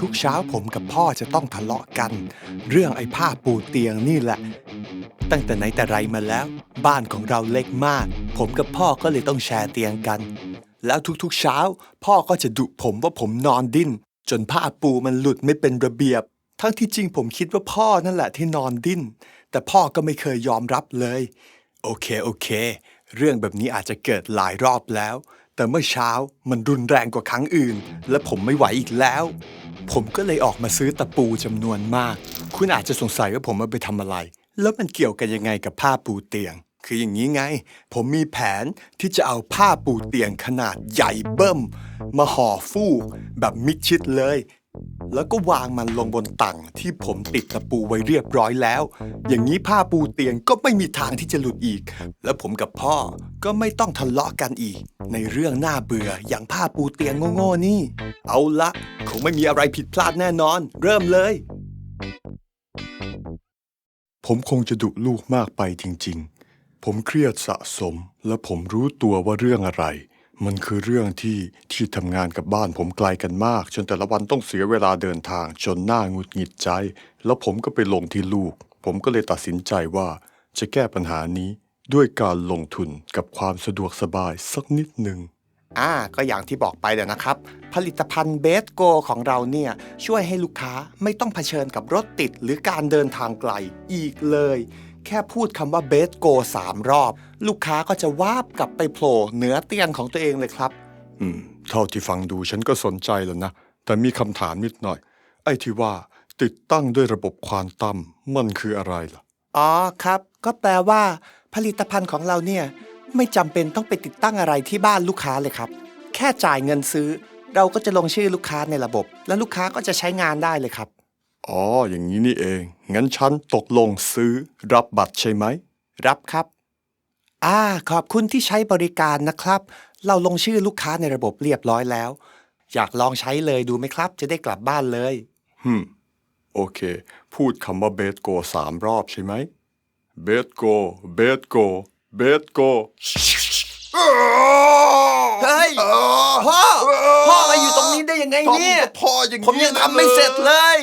ทุกเช้าผมกับพ่อจะต้องทะเลาะกัน เรื่องไอ้ผ้าปูเตียงนี่แหละ ตั้งแต่ไหนแต่ไรมาแล้ว บ้านของเราเล็กมาก ผมกับพ่อก็เลยต้องแชร์เตียงกัน แล้วทุกๆเช้า พ่อก็จะดุผมว่าผมนอนดิ้น จนผ้าปูมันหลุดไม่เป็นระเบียบ ทั้งที่จริงผมคิดว่าพ่อนั่นแหละที่นอนดิ้น แต่พ่อก็ไม่เคยยอมรับเลย โอเคโอเค เรื่องแบบนี้อาจจะเกิดหลายรอบแล้ว แต่เมื่อเช้ามันรุนแรงกว่าครั้งอื่น และผมไม่ไหวอีกแล้ว ผมก็เลยออกมาซื้อตะปูจำนวนมาก คุณอาจจะสงสัยว่าผมเอาไปทำอะไร แล้วมันเกี่ยวกันยังไงกับผ้าปูเตียง คืออย่างนี้ไง ผมมีแผนที่จะเอาผ้าปูเตียงขนาดใหญ่เบิ้มมาห่อฟูกแบบมิดชิดเลย แล้วก็วางมันลงบนตังที่ผมติดตะปูไว้เรียบร้อยแล้ว อย่างนี้ผ้าปูเตียงก็ไม่มีทางที่จะหลุดอีก แล้วผมกับพ่อก็ไม่ต้องทะเลาะกันอีก ในเรื่องน่าเบื่ออย่างผ้าปูเตียงโง่ๆนี่ เอาละคงไม่มีอะไรผิดพลาดแน่นอน เริ่มเลย ผมคงจะดุลูกมากไปจริง ๆ ผมเครียดสะสม และผมรู้ตัวว่าเรื่องอะไร มันคือเรื่องที่ที่ทำงานกับบ้านผมไกลกันมาก จนแต่ละวันต้องเสียเวลาเดินทางจนหน้าหงุดหงิดใจ แล้วผมก็ไปลงที่ลูก ผมก็เลยตัดสินใจว่าจะแก้ปัญหานี้ด้วยการลงทุนกับความสะดวกสบายสักนิดหนึ่งอ่าก็อย่างที่บอกไปแล้วนะครับ ผลิตภัณฑ์เบสโกของเราเนี่ย ช่วยให้ลูกค้าไม่ต้องเผชิญกับรถติดหรือการเดินทางไกลอีกเลย แค่พูดคำว่าเบสโกสามรอบ ลูกค้าก็จะวาบกลับไปโผล่เหนือเตียงของตัวเองเลยครับ อืม เท่าที่ฟังดูฉันก็สนใจแล้วนะ แต่มีคำถามนิดหน่อย ไอ้ที่ว่า ติดตั้งด้วยระบบควอนตัมมันคืออะไรล่ะ อ๋อครับ ก็แปลว่า ผลิตภัณฑ์ของเราเนี่ย ไม่จำเป็นต้องไปติดตั้งอะไรที่บ้านลูกค้าเลยครับ แค่จ่ายเงินซื้อ เราก็จะลงชื่อลูกค้าในระบบ แล้วลูกค้าก็จะใช้งานได้เลยครับ อ๋อ อย่างนี้นี่เอง งั้นฉันตกลงซื้อรับบัตรใช่ไหม รับครับ อ่า ขอบคุณที่ใช้บริการนะครับ เราลงชื่อลูกค้าในระบบเรียบร้อยแล้ว อยากลองใช้เลยดูไหมครับ จะได้กลับบ้านเลย ฮึมโอเค พูดคำว่าเบสโกสามรอบใช่ไหม เบสโก เบสโก เบสโก เฮ้ย พ่อ พ่อมาอยู่ตรงนี้ได้ยังไงเนี่ย พ่ออย่างผมยังทำไม่เสร็จเลย